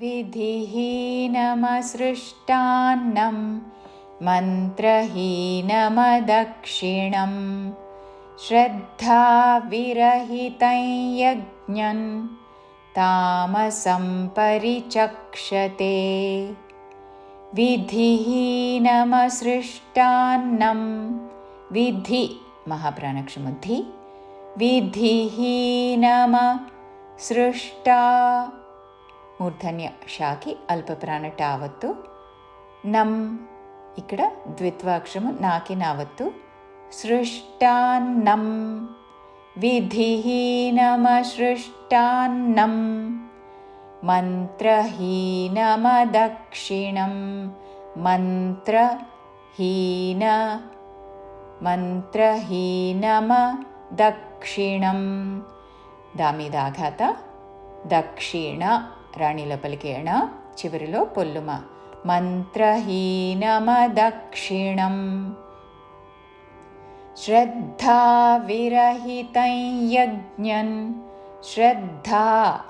विधिहीनमसृष्टान्नं मन्त्रहीनमदक्षिणं श्रद्धाविरहितं यज्ञन् तामसं परिचक्षते। विधिहीनमसृष्टान्नं विधि महाप्राणक्षमुद्धि विधिहीनमसृष्टा మూర్ధన్య షాకి అల్పప్రాణ టావత్తు నం ఇక్కడ ద్విత్వాక్షరము నాకి నావత్తు సృష్టాన్నం విధిహీనమసృష్టాన్నం మంత్రహీనమదక్షిణం మంత్రహీన మంత్రహీనమదక్షిణం దామిదాఘాత దక్షిణ రాణిలో పలికేణ చివరిలో పొల్లుమ. మంత్రహీనమదక్షిణం. శ్రద్ధావిరహితం యజ్ఞన్ శ్రద్ధా.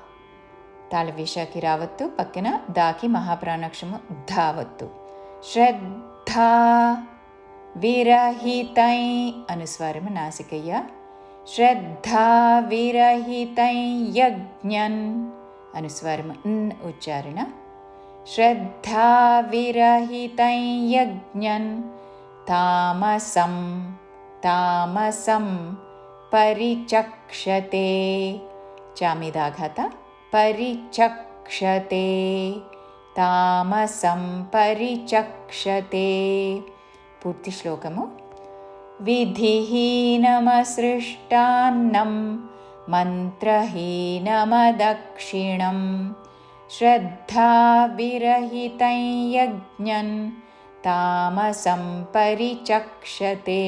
తాళవిషాకి రావత్తు పక్కన దాకి మహాప్రాణాక్షము ధావత్తు. శ్రద్ధా విరహితై అనుస్వారం నాసికయ్య. శ్రద్ధా విరహితై యజ్ఞన్ अनुस्वारम् उच्चारण। श्रद्धाविरहितं यज्ञन्। तामसं तामसं परिचक्षते। चामिदाघात परिचक्षते। तामसं परिचक्षते। पूर्तिश्लोकमु। विधिहीनमसृष्टान्नं मन्त्रहीनमदक्षिणं श्रद्धाविरहितं यज्ञन् तामसं परिचक्षते